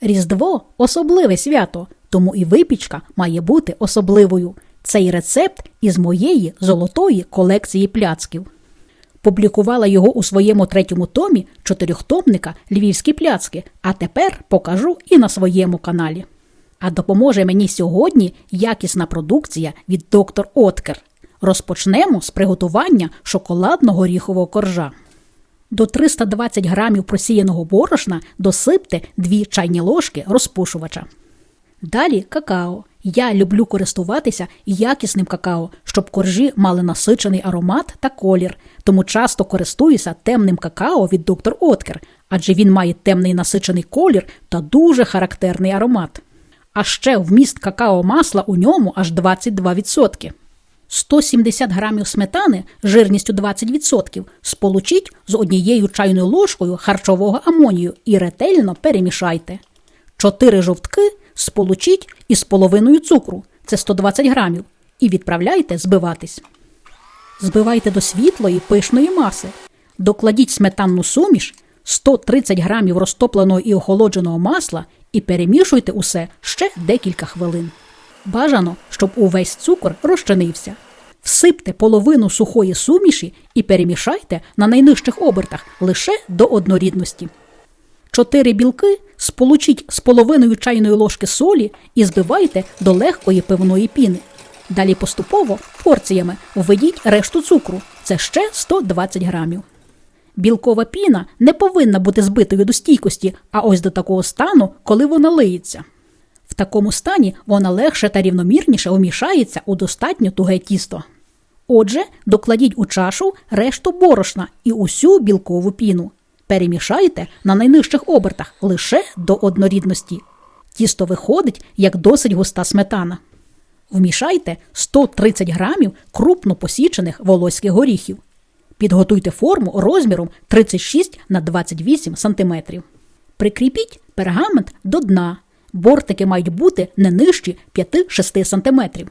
Різдво особливе свято, тому і випічка має бути особливою. Цей рецепт із моєї золотої колекції пляцків. Публікувала його у своєму третьому томі чотирьохтомника Львівські пляцки, а тепер покажу і на своєму каналі. А допоможе мені сьогодні якісна продукція від доктор Откер. Розпочнемо з приготування шоколадного горіхового коржа. До 320 грамів просіяного борошна досипте 2 чайні ложки розпушувача. Далі какао. Я люблю користуватися якісним какао, щоб коржі мали насичений аромат та колір, тому часто користуюся темним какао від доктор Откер, адже він має темний насичений колір та дуже характерний аромат. А ще вміст какао масла у ньому аж 22%. 170 грамів сметани жирністю 20% сполучіть з однією чайною ложкою харчового амонію і ретельно перемішайте. 4 жовтки сполучіть із половиною цукру це 120 грамів, і відправляйте збиватись. Збивайте до світлої пишної маси. Докладіть сметанну суміш, 130 грамів розтопленого і охолодженого масла і перемішуйте усе ще декілька хвилин. Бажано, щоб увесь цукор розчинився. Всипте половину сухої суміші і перемішайте на найнижчих обертах лише до однорідності. Чотири білки сполучіть з половиною чайної ложки солі і збивайте до легкої пивної піни. Далі поступово порціями введіть решту цукру це ще 120 грамів. Білкова піна не повинна бути збитою до стійкості, а ось до такого стану, коли вона лиється. Такому стані вона легше та рівномірніше умішається у достатньо туге тісто. Отже, докладіть у чашу решту борошна і усю білкову піну. Перемішайте на найнижчих обертах лише до однорідності. Тісто виходить як досить густа сметана. Вмішайте 130 грамів крупно посічених волоських горіхів. Підготуйте форму розміром 36 на 28 см. Прикріпіть пергамент до дна. Бортики мають бути не нижчі 5-6 см.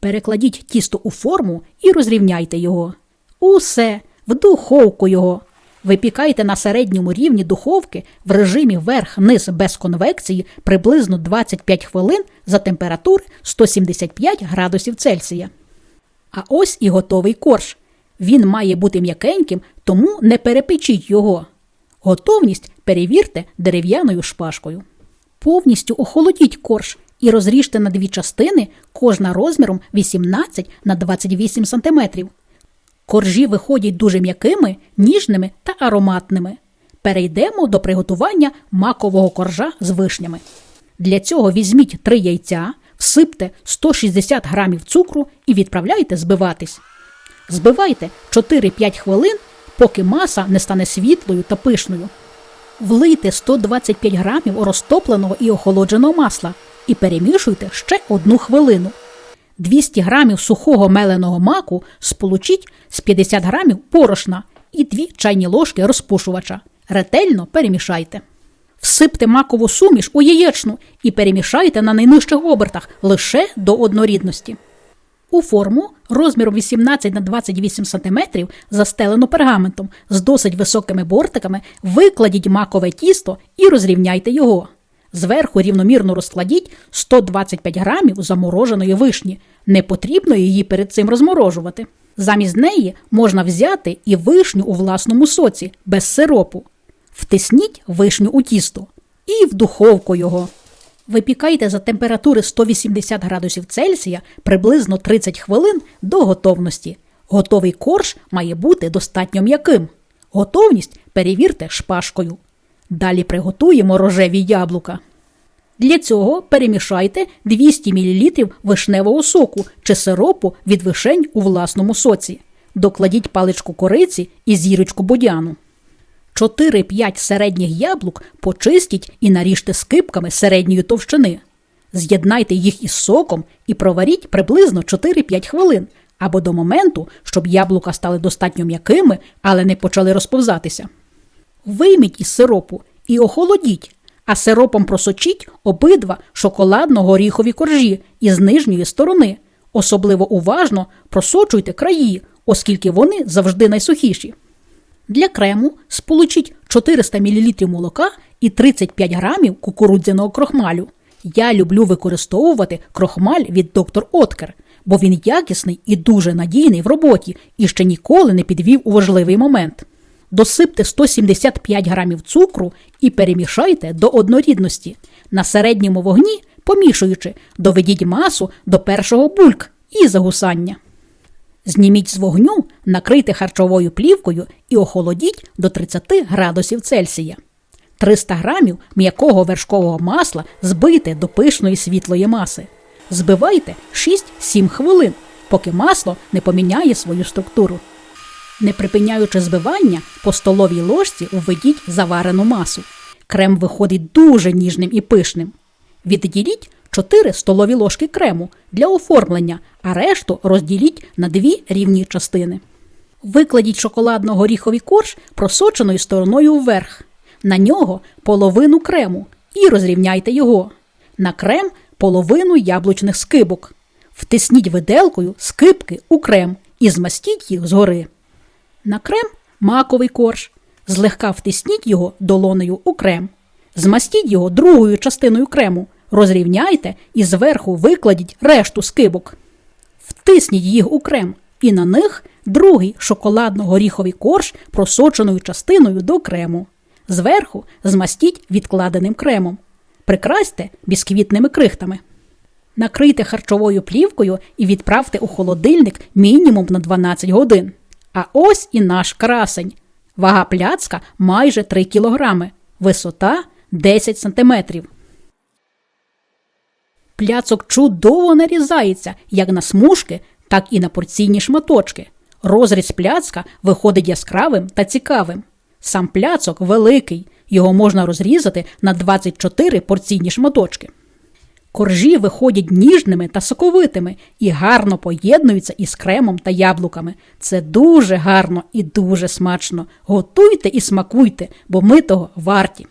Перекладіть тісто у форму і розрівняйте його. Усе в духовку його. Випікайте на середньому рівні духовки в режимі верх-низ без конвекції приблизно 25 хвилин за температури 175 градусів Цельсія. А ось і готовий корж. Він має бути м'якеньким, тому не перепечіть його. Готовність перевірте дерев'яною шпажкою. Повністю охолодіть корж і розріжте на дві частини, кожна розміром 18 на 28 см. Коржі виходять дуже м'якими, ніжними та ароматними. Перейдемо до приготування макового коржа з вишнями. Для цього візьміть 3 яйця, всипте 160 грамів цукру і відправляйте збиватись. Збивайте 4-5 хвилин, поки маса не стане світлою та пишною. Влийте 125 грамів розтопленого і охолодженого масла і перемішуйте ще одну хвилину. 200 грамів сухого меленого маку сполучіть з 50 грамів порошна і 2 чайні ложки розпушувача. Ретельно перемішайте. Всипте макову суміш у яєчну і перемішайте на найнижчих обертах лише до однорідності. У форму розміром 18 на 28 см, застелену пергаментом з досить високими бортиками, викладіть макове тісто і розрівняйте його. Зверху рівномірно розкладіть 125 грамів замороженої вишні. Не потрібно її перед цим розморожувати. Замість неї можна взяти і вишню у власному соці без сиропу. Втисніть вишню у тісто і в духовку його. Випікайте за температури 180 градусів Цельсія приблизно 30 хвилин до готовності. Готовий корж має бути достатньо м'яким. Готовність перевірте шпажкою. Далі приготуємо рожеві яблука. Для цього перемішайте 200 мл вишневого соку чи сиропу від вишень у власному соці. Докладіть паличку кориці і зірочку бодяну. 4-5 середніх яблук почистіть і наріжте скипками середньої товщини. З'єднайте їх із соком і проваріть приблизно 4-5 хвилин або до моменту, щоб яблука стали достатньо м'якими, але не почали розповзатися. Вийміть із сиропу і охолодіть, а сиропом просочіть обидва шоколадно-горіхові коржі із нижньої сторони. Особливо уважно просочуйте краї, оскільки вони завжди найсухіші. Для крему сполучіть 400 мл молока і 35 грамів кукурудзяного крохмалю. Я люблю використовувати крохмаль від доктор Откер, бо він якісний і дуже надійний в роботі і ще ніколи не підвів у важливий момент. Досипте 175 грамів цукру і перемішайте до однорідності. На середньому вогні, помішуючи, доведіть масу до першого бульк і загусання. Зніміть з вогню, накрийте харчовою плівкою і охолодіть до 30 градусів Цельсія. 300 грамів м'якого вершкового масла збийте до пишної світлої маси. Збивайте 6-7 хвилин, поки масло не поміняє свою структуру. Не припиняючи збивання, по столовій ложці введіть заварену масу. Крем виходить дуже ніжним і пишним. Відділіть 4 столові ложки крему для оформлення, а решту розділіть на дві рівні частини. Викладіть шоколадно-горіховий корж просоченою стороною вверх. На нього половину крему і розрівняйте його. На крем половину яблучних скибок. Втисніть виделкою скибки у крем і змастіть їх згори. На крем маковий корж. Злегка втисніть його долонею у крем. Змастіть його другою частиною крему, розрівняйте і зверху викладіть решту скибок. Втисніть їх у крем, і на них другий шоколадно-горіховий корж просоченою частиною до крему. Зверху змастіть відкладеним кремом. Прикрасьте бісквітними крихтами. Накрийте харчовою плівкою і відправте у холодильник мінімум на 12 годин. А ось і наш красень. Вага пляцка майже 3 кілограми, висота 10 сантиметрів. Пляцок чудово нарізається як на смужки, так і на порційні шматочки. Розріз пляцка виходить яскравим та цікавим. Сам пляцок великий, його можна розрізати на 24 порційні шматочки. Коржі виходять ніжними та соковитими і гарно поєднуються із кремом та яблуками. Це дуже гарно і дуже смачно. Готуйте і смакуйте, бо ми того варті.